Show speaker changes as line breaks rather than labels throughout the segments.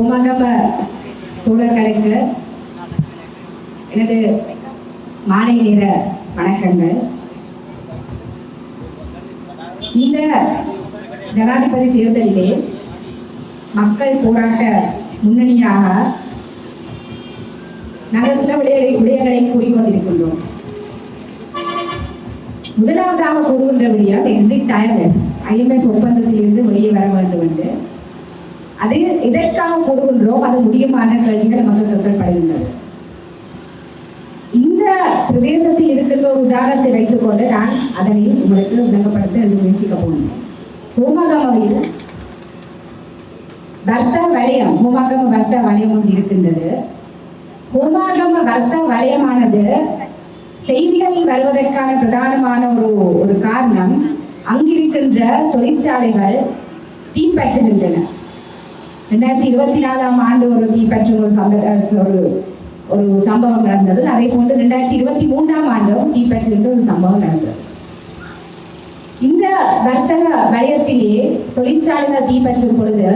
உமகப தோழர்களுக்கு எனது மாலை நேர வணக்கங்கள். இந்த ஜனாதிபதி தேர்தலிலே மக்கள் போராட்ட முன்னணியாக நாங்கள் சில விடயங்களை விடயங்களை கூறிக்கொண்டிருக்கின்றோம். முதலாவதாக கூறுகின்ற விடயம் எக்ஸிட் ஐஎம்எஃப் ஐஎம்எஃப் ஒப்பந்தத்தில் வெளியே வர வேண்டும் என்று. அது எதற்காக போடுகின்றோம் அது முடியுமான கேள்விகள் நமக்கு கேட்கப்படுகின்றது இந்த பிரதேசத்தில் இருக்கின்ற ஒரு உதாரணத்தை வைத்துக் கொண்டு நான் அதனை உங்களுக்கு விளங்கப்படுத்த என்று முயற்சிக்க போனேன் ஹோமகமையில் வர்த்த வலயம் ஹோமாகம வர்த்த வலயம் ஒன்று இருக்கின்றது. ஹோமாகம வர்த்த வலயமானது செய்திகள் வருவதற்கான பிரதானமான ஒரு ஒரு காரணம் அங்கிருக்கின்ற தொழிற்சாலைகள் தீப்பற்றுகின்றன ரெண்டாயிரத்தி இருபத்தி நாலாம் ஆண்டு ஒரு தீப்பற்றும் ஒரு சந்த ஒரு ஒரு சம்பவம் நடந்தது. அதே போன்று ரெண்டாயிரத்தி இருபத்தி மூன்றாம் ஆண்டும் தீப்பற்றுகின்ற ஒரு சம்பவம் நடந்தது. இந்த வர்த்தக வலயத்திலேயே தொழிற்சாலைகள் தீப்பற்றும் பொழுது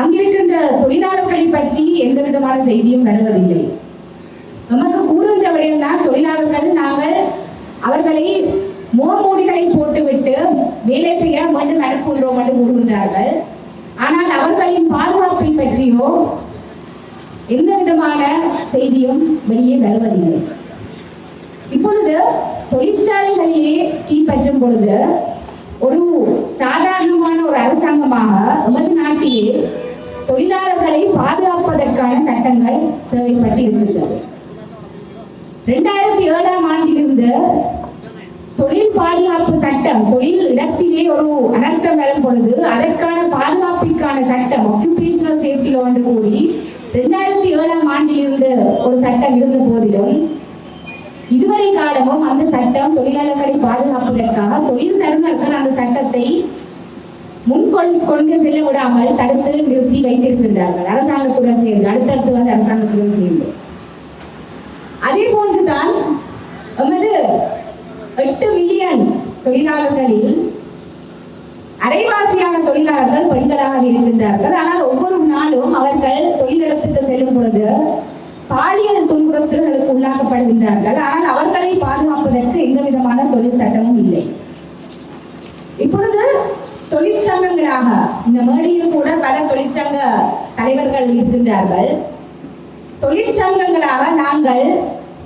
அங்கிருக்கின்ற தொழிலாளர்களை பற்றி எந்த விதமான செய்தியும் வருவதில்லை. நமக்கு கூறுகின்ற விடயம்தான் தொழிலாளர்கள் நாங்கள் அவர்களை மோமூடிகளை போட்டுவிட்டு வேலை செய்ய மீண்டும் அனுப்புகின்றோம் என்று கூறுகின்றார்கள். பற்றியோ எந்த விதமான செய்தியும் வெளியே வருவதில்லை. இப்பொழுது தொழிற்சாலைகளிலே தீப்பற்றும் பொழுது ஒரு சாதாரணமான ஒரு அரசாங்கமாக எமது நாட்டிலே தொழிலாளர்களை பாதுகாப்பதற்கான சட்டங்கள் தேவைப்பட்டு இருக்கின்றது ரெண்டாயிரத்தி ஏழாம் ஆண்டிலிருந்து தொழில் பாதுகாப்பு சட்டம் தொழில் இடத்திலே ஒரு அனர்த்தம் வரும் பொழுது அதற்கான பாதுகாப்பிற்கான சட்டம் ஆக்குபேஷனல் சேஃப்டி லோ என்று கூறி ரெண்டாயிரத்தி ஏழாம் ஒரு சட்டம் இருந்த போதிலும் இதுவரை காலமும் அந்த சட்டம் தொழிலாளர்களை பாதுகாப்பதற்காக தொழில் தருணர்கள் அந்த சட்டத்தை முன்கொள் கொண்டு செல்ல விடாமல் தடுத்து நிறுத்தி வைத்திருக்கின்றார்கள். அரசாங்கத்துடன் சேர்ந்து அடுத்தடுத்து வந்து அரசாங்கத்துடன் சேர்ந்து. அதே போன்றுதான் எமது எட்டு மில்லியன் தொழிலாளர்களில் அரைவாசியான தொழிலாளர்கள் பெண்களாக இருக்கின்றார்கள். ஆனால் ஒவ்வொரு நாளும் அவர்கள் தொழிலிடத்துக்கு செல்லும் பொழுது பாலியல் துன்புறுத்தல்களுக்கு உள்ளாக்கப்படுகின்றார்கள். ஆனால் அவர்களை பாதுகாப்பதற்கு எந்த விதமான தொழில் சட்டமும் இல்லை. இப்பொழுது தொழிற்சங்கங்களாக இந்த மேடையில் கூட பல தொழிற்சங்க தலைவர்கள் இருக்கின்றார்கள். தொழிற்சங்கங்களாக நாங்கள்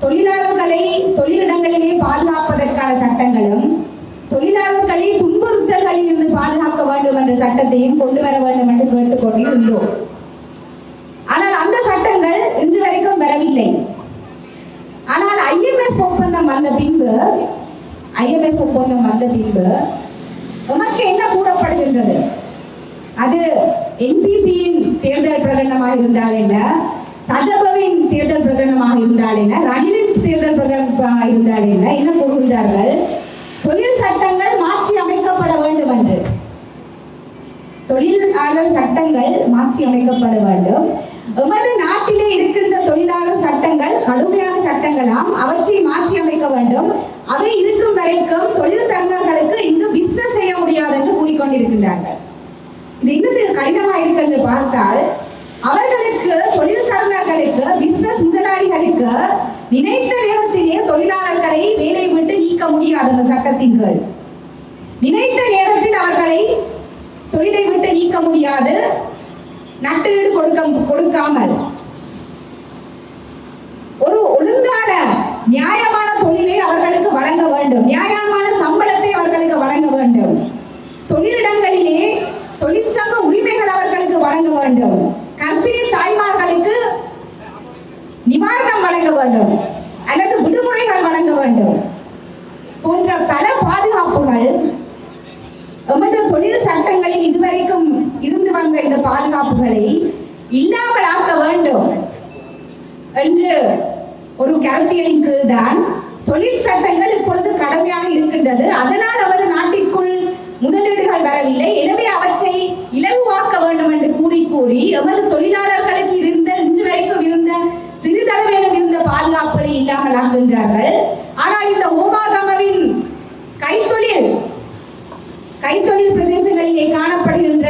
தொழிலாளர்களை தொழிலிடங்களிலே பாதுகாப்பதற்கான சட்டங்களும் தொழிலாளர்களை துன்புறுத்தல்களில் இருந்து பாதுகாக்க வேண்டும் என்ற சட்டத்தையும் கொண்டு வர வேண்டும் என்று கேட்டுக்கொண்டிருந்தோம் ஆனால் அந்த சட்டங்கள் இன்று இல்லை. ஆனால் ஐஎம்எஃப் ஒப்பந்தம் வந்த பின்பு ஐஎம்எஃப் ஒப்பந்தம் வந்த பின்பு நமக்கு என்ன கூறப்படுகின்றது? அது என்பிபியின் தேர்தல் பிரகடனமாக இருந்தால் என்ன? சஜபவின் தேர்தல் பிரகடனமாக இருந்தால் என்ன? ரணிலின் தேர்தல் பிரகடனமாக இருந்தால் என்ன? என்ன கூறுகின்றார்கள்? தொழில் சட்டங்கள் மாற்றி அமைக்கப்பட வேண்டும் என்று. தொழிலாளர் சட்டங்கள் மாற்றி அமைக்கப்பட வேண்டும். எமது நாட்டிலே இருக்கின்ற சட்டங்களாம் அவற்றை மாற்றி அமைக்க வேண்டும். அவை இருக்கும் வரைக்கும் தொழில் தரகர்களுக்கு இங்கு பிசினஸ் செய்ய முடியாது என்று கூறிக்கொண்டிருக்கின்றார்கள். இது இன்னும் கடினமாக இருக்கு என்று பார்த்தால் அவர்களுக்கு தொழில் தரகர்களுக்கு பிசினஸ் முதலாளிகளுக்கு நினைத்த நேரத்திலே தொழிலாளர்களை வேலை விட்டு நீக்க முடியாது அந்த சட்டத்தின் கீழ். நினைத்த நேரத்தில் அவர்களை தொழிலை விட்டு நீக்க முடியாது. நட்டீடு கொடுக்க கொடுக்காமல் ஒரு ஒழுங்கான நியாயமான தொழிலை அவர்களுக்கு வழங்க வேண்டும். நியாயமான சம்பளத்தை அவர்களுக்கு வழங்க வேண்டும். தொழிலிடங்களிலே தொழிற்சங்க உரிமைகள் அவர்களுக்கு வழங்க வேண்டும். கர்ப்பிணி தாய்மார்களுக்கு நிவாரணம் வழங்க வேண்டும். அல்லது விடுமுறைகள் வழங்க வேண்டும். போன்ற பல பாதுகாப்புகள் எமது தொழில் சட்டங்களில் இதுவரைக்கும் இருந்து வந்த இந்த பாதுகாப்புகளை இல்லாமல் ஆக்க வேண்டும் என்று ஒரு கருத்தியலின் கீழ் தான் தொழில் சட்டங்கள் இப்பொழுது கடமையாக இருக்கின்றது. அதனால் அவரது நாட்டிற்குள் முதலீடுகள் வரவில்லை. எனவே அவற்றை இலகுவாக்க வேண்டும் என்று கூறி கூறி எமது தொழிலாளர்களுக்கு இருந்த இன்று வரைக்கும் இருந்த சிறிதளவேனும் இருந்த பாதுகாப்புகளை இல்லாமல் ஆகின்றார்கள் ஆனால் இந்த ஓமாகமவின் கைத்தொழில் கைத்தொழில் பிரதேசங்களிலே காணப்படுகின்ற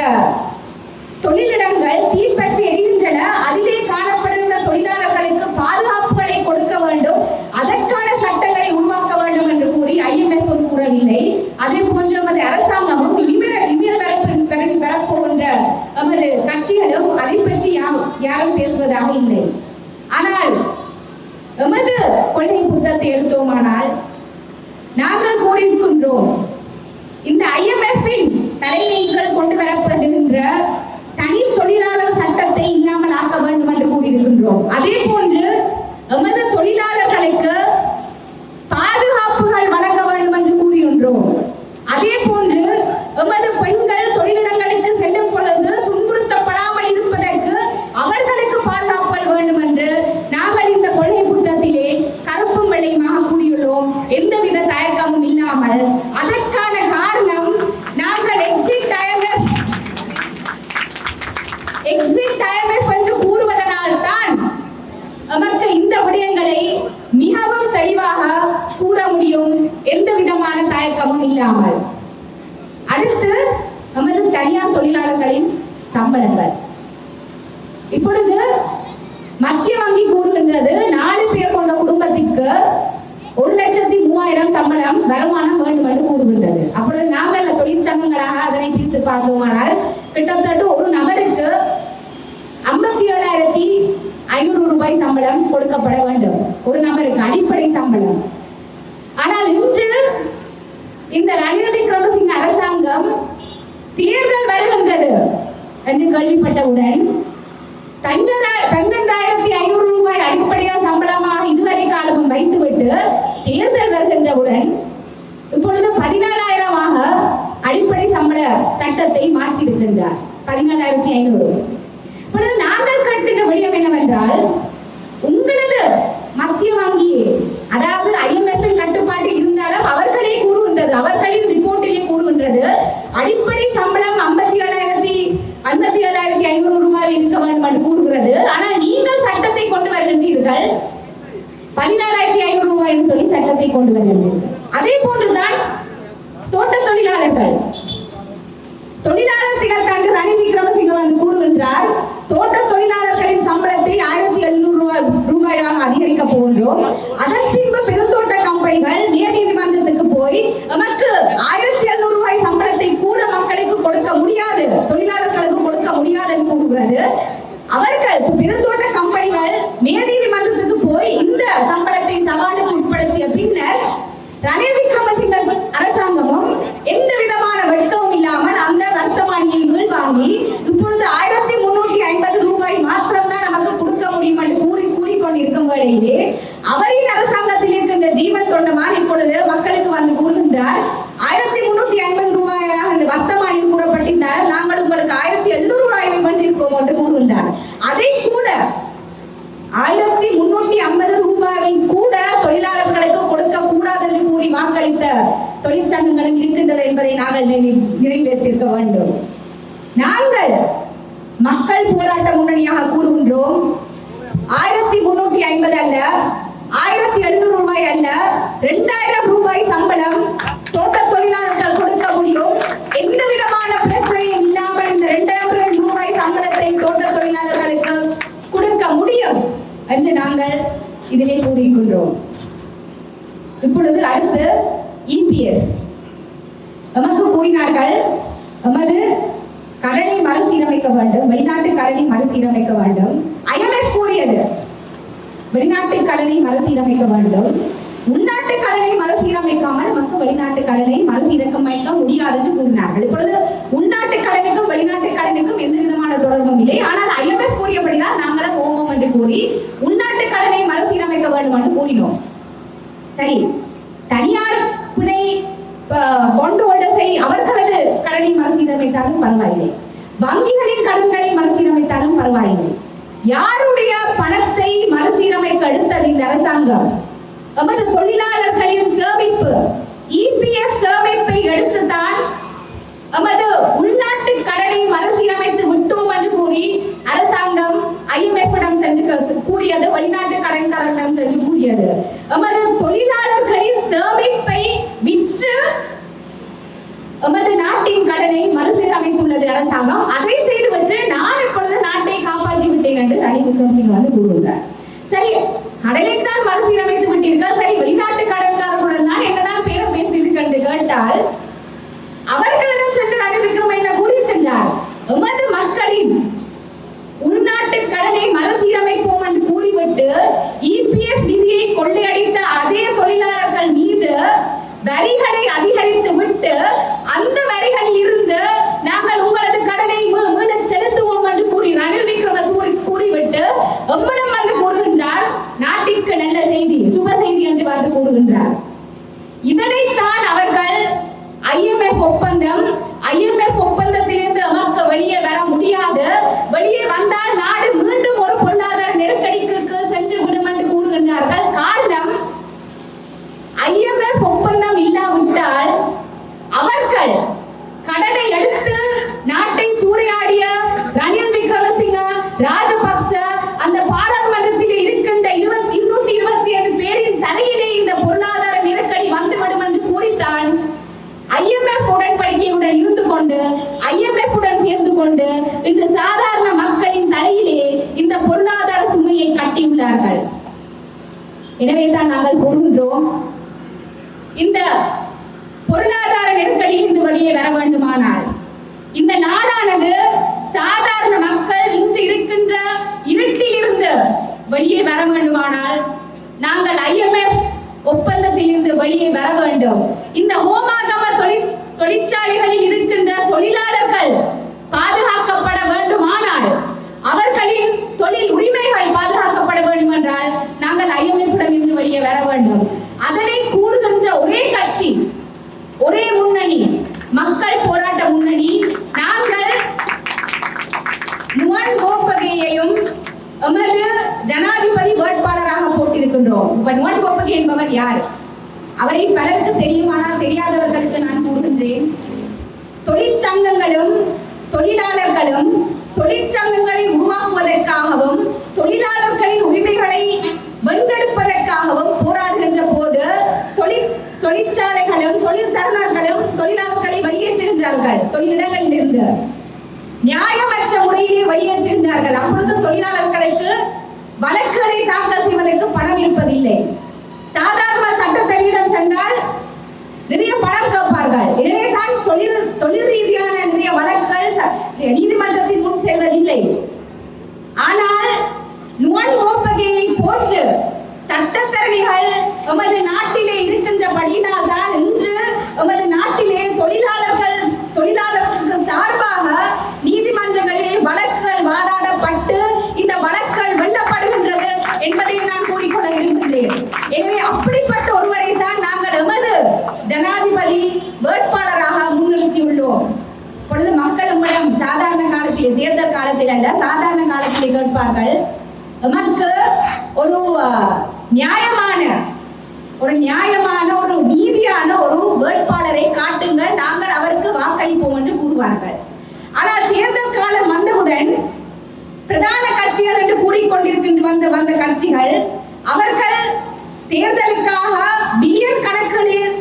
தொழிலிடங்கள் தீப்பற்றி எரிகின்றன அதிலே காணப்படுகின்ற தொழிலாளர்களுக்கு பாதுகாப்புகளை கொடுக்க வேண்டும் அதற்கான சட்டங்களை உருவாக்க வேண்டும் என்று கூறி ஐஎம்எஃப் கூறவில்லை அதே போன்று நமது அரசாங்கமும் இனிமேல் இனிமேல் வரப்பு பிறகு வரப்போகின்ற நமது கட்சிகளும் அதை பற்றி யாரும் யாரும் பேசுவதாக இல்லை ஆனால் எமது கொள்கை புத்தகத்தை எடுத்தோமானால் நாங்கள் கூறியிருக்கின்றோம் personal பார்த்தோமானால் கிட்டத்தட்ட ஒரு நபருக்கு ஐம்பத்தி ஏழாயிரத்தி ஐநூறு ரூபாய் சம்பளம் கொடுக்கப்பட வேண்டும். ஒரு நபருக்கு அடிப்படை சம்பளம். ஆனால் இன்று இந்த ரணில் விக்ரமசிங்க அரசாங்கம் தேர்தல் வருகின்றது என்று கேள்விப்பட்டவுடன் பன்னெண்டா- பன்னெண்டாயிரத்தி ஐநூறு ரூபாய் அடிப்படையாக சம்பளமாக இதுவரை காலமும் வைத்துவிட்டு தேர்தல் வருகின்றவுடன் இப்பொழுது பதினாலாயிரமாக அடிப்படை சம்பள சட்டத்தை மாற்றியிருக்கின்றார். பதினாலாயிரத்தி ஐநூறு. இப்பொழுது நாங்கள் கேட்கின்ற விடயம் என்னவென்றால் உங்களது மத்திய வங்கி அதாவது ஐஎம்எஃப் கட்டுப்பாட்டில் இருந்தாலும் அவர்களே கூறுகின்றது அவர்களின் ரிப்போர்ட்டிலே கூறுகின்றது அடிப்படை சம்பளம் ஐம்பத்தி ஏழாயிரத்தி ஐம்பத்தி ஏழாயிரத்தி ஐநூறு ரூபாய் இருக்க வேண்டும் என்று கூறுகிறது. ஆனால் நீங்கள் சட்டத்தை கொண்டு வருகின்றீர்கள். பதினாலாயிரத்தி ஐநூறு ரூபாய் என்று சொல்லி சட்டத்தை கொண்டு வருகின்றீர்கள். அதே போன்றுதான் தோட்ட தொழிலாளர்கள். தொழிலாளர் தினத்தன்று ரணில் விக்ரமசிங்க வந்து கூறுகின்றார் தோட்ட தொழிலாளர்களின் சம்பளத்தை ஆயிரத்தி எழுநூறு ரூபாய் ரூபாயாக அதிகரிக்க போகின்றோம். அதன் பின்பு பெருந்தோட்ட கம்பெனிகள் உயர் நீதிமன்றத்துக்கு போய் நமக்கு ஆயிரத்தி எழுநூறு ரூபாய் சம்பளத்தை கூட மக்களுக்கு கொடுக்க முடியாது தொழிலாளர்களுக்கு கொடுக்க முடியாது என்று கூறுகிறது. அவர்கள் பெருந்தோட்ட கம்பெனிகள் மேல் நீதிமன்றத்துக்கு போய் இந்த சம்பளத்தை சவாலுக்கு உட்படுத்திய பின்னர் ரணில் விக்ரமசிங்க அரசாங்கமும் எந்த விதமான வெட்கமும் இல்லாமல் அந்த வர்த்தமானியை வாங்கி இப்பொழுது ஆயிரத்தி முன்னூற்றி ஐம்பது ரூபாய் மாத்திரம்தான் நமக்கு கொடுக்க முடியும் என்று கூறி கூறிக்கொண்டிருக்கும் வேளையிலே அவரின் அரசாங்கத்தில் இருக்கின்ற ஜீவன் தொண்டமான் இப்பொழுது மக்களுக்கு வந்து கூறுகின்றார் ஆயிரத்தி முன்னூற்றி ஐம்பது ரூபாயாக என்று வர்த்தமானியில் கூறப்பட்டிருந்தால் நாங்கள் உங்களுக்கு ஆயிரத்தி எழுநூறு ரூபாயை வென்றிருக்கோம் என்று கூறுகின்றார் அதை கூட ஆயிரத்தி முன்னூத்தி ஐம்பது ரூபாயை கூட தொழிலாளர்களுக்கு கொடுக்க கூடாது என்று கூறி வாக்களித்த தொழிற்சங்கங்களும் இருக்கின்றது என்பதை நாங்கள் நினை- நிறைவேற்றிருக்க வேண்டும். நாங்கள் மக்கள் போராட்ட முன்னணியாக கூறுகின்றோம். ஆயிரத்தி முன்னூத்தி ஐம்பது அல்ல ஆயிரத்தி எழுநூறு ரூபாய் அல்ல ரெண்டாயிரம் ரூபாய் சம்பளம் தோட்ட தொழிலாளர்கள் கொடுக்க முடியும். எந்த விதமான பிரச்சனையும் இல்லாமல் இந்த ரெண்டாயிரம் ரூபாய் சம்பளத்தை தோட்ட தொழிலாளர்களுக்கு கொடுக்க முடியும் என்று நாங்கள் இதிலே கூறியிருக்கின்றோம் இப்பொழுது அடுத்து இபிஎஸ் நமக்கு கூறினார்கள் எமது கடனை மறுசீரமைக்க வேண்டும் வெளிநாட்டு கடனை மறுசீரமைக்க வேண்டும். ஐஎம்எஃப் கூறியது வெளிநாட்டு கடனை மறுசீரமைக்க வேண்டும். உள்நாட்டு கடனை மறுசீரமைக்காமல் நமக்கு வெளிநாட்டு கடனை மறுசீரமைக்க முடியாது என்று கூறினார்கள். இப்பொழுது உள்நாட்டு கடனுக்கும் வெளிநாட்டு கடனுக்கும் எந்த விதமான தொடர்பும் இல்லை. ஆனால் ஐஎம்எஃப் கூறியபடிதான் நாங்களும் போவோம் என்று கூறி உள்நாட்டு கடனை மறுசீரமைக்க வேண்டும் என்று கூறினோம். சரி தனியார் பிணை கொண்டு சீரமைத்தாலும் பரவாயில்லை. வங்கிகளின் கடன்களை மறுசீரமைத்தாலும் பரவாயில்லை. யாருடைய பணத்தை மறுசீரமைக்க எடுத்தது இந்த அரசாங்கம்? நமது தொழிலாளர்களின் சேமிப்பு இபிஎஃப் சேமிப்பை எடுத்து தான் say கொண்டு இன்று சாதாரண மக்களின் தலையிலே இந்த பொருளாதார சுமையை கட்டியுள்ளார்கள். எனவே தான் நாங்கள் கூறுகின்றோம் இந்த பொருளாதார நெருக்கடியில் இருந்து வெளியே வர வேண்டுமானால் இந்த நாடானது சாதாரண மக்கள் இன்று இருக்கின்ற இருட்டில் இருந்து வெளியே வர வேண்டுமானால் நாங்கள் ஐஎம்எஃப் ஒப்பந்தத்தில் இருந்து வெளியே வர வேண்டும். இந்த ஹோமாகம தொழிற் தொழிற்சாலைகளில் இருக்க வேட்பாளராக முன்னிறுத்தியுள்ளோம். பொழுது மக்கள் உங்களிடம் சாதாரண காலத்திலே தேர்தல் காலத்தில் அல்ல சாதாரண காலத்தில் கேட்பார்கள். எமக்கு ஒரு நியாயமான ஒரு நியாயமான ஒரு நீதியான ஒரு வேட்பாளரை காட்டுங்கள். நாங்கள் அவருக்கு வாக்களிப்போம் என்று கூறுவார்கள். ஆனால் தேர்தல் காலம் வந்தவுடன் பிரதான கட்சிகள் என்று கூறிக்கொண்டிருக்கின்ற வந்த வந்த கட்சிகள் அவர்கள் தேர்தலுக்காக பில்லியன் கணக்குகளில்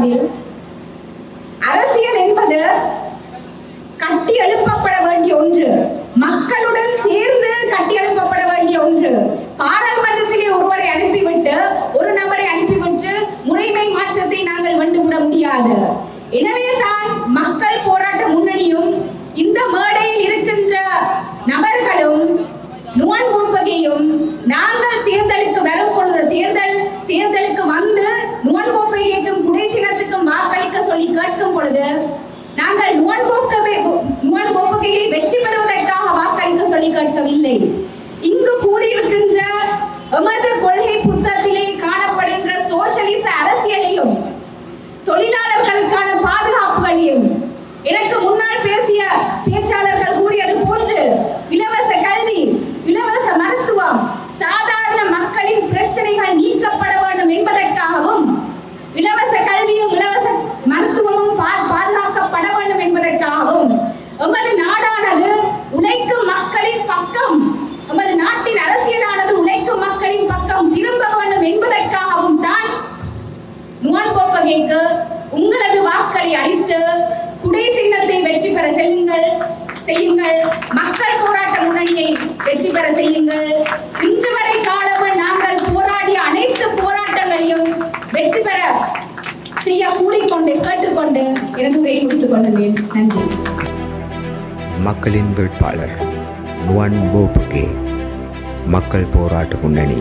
பதில் அரசியல் என்பது கட்டி எழுப்பப்பட வேண்டிய ஒன்று. மக்களுடன் சேர்ந்து கட்டி எழுப்பப்பட வேண்டிய ஒன்று. பாராளுமன்றத்திலே ஒருவரை அனுப்பிவிட்டு ஒரு நபரை அனுப்பிவிட்டு முறைமை மாற்றத்தை நாங்கள் வந்துவிட முடியாது. எனவே தான் மக்கள் போராட்ட முன்னணியும் இந்த மேடையில் இருக்கின்ற நபர்களும் நுவன் பூப்பகையும் பொழுது நாங்கள் நுவன்போக்கவே நுவன்போக்ககையை வெற்றி பெறுவதற்காக வாக்களிக்க சொல்லி கேட்கவில்லை. இங்கு கூறியிருக்கின்ற எமது கொள்கை புத்தல் போப்பகைக்கு உங்களது வாக்களை அளித்து குடை சின்னத்தை வெற்றி பெற செல்லுங்கள் செய்யுங்கள். மக்கள் போராட்ட முன்னணியை வெற்றி பெற செய்யுங்கள். இன்று வரை காலமும் நாங்கள் போராடிய அனைத்து போராட்டங்களையும் வெற்றி பெற செய்ய கூறிக்கொண்டு கேட்டுக்கொண்டு எனது உரையை முடித்துக் கொள்கிறேன் நன்றி.
மக்களின் வேட்பாளர் நுவன் போப்புகே மக்கள் போராட்ட முன்னணி.